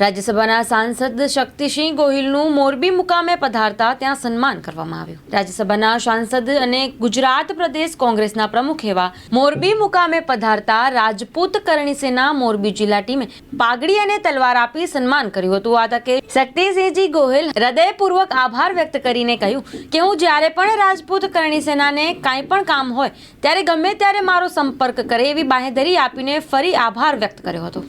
રાજ્યસભાના સાંસદ શક્તિસિંહ ગોહિલનું મોરબી મુકામે પધારતા ત્યાં સન્માન કરવામાં આવ્યું. રાજ્યસભાના સાંસદ અને ગુજરાત પ્રદેશ કોંગ્રેસના પ્રમુખ એવા મોરબી મુકામે પધારતા રાજપૂત કરણી સેના મોરબી જિલ્લા ટીમે પાઘડી અને તલવાર આપી સન્માન કર્યું હતું. આ તકે શક્તિસિંહજી ગોહિલ હૃદયપૂર્વક આભાર વ્યક્ત કરીને કહ્યું કે હું જ્યારે પણ રાજપૂત કરણી સેનાને કાંઈ પણ કામ હોય, ત્યારે ગમે ત્યારે મારો સંપર્ક કરે એવી બાંહેધરી આપીને ફરી આભાર વ્યક્ત કર્યો હતો.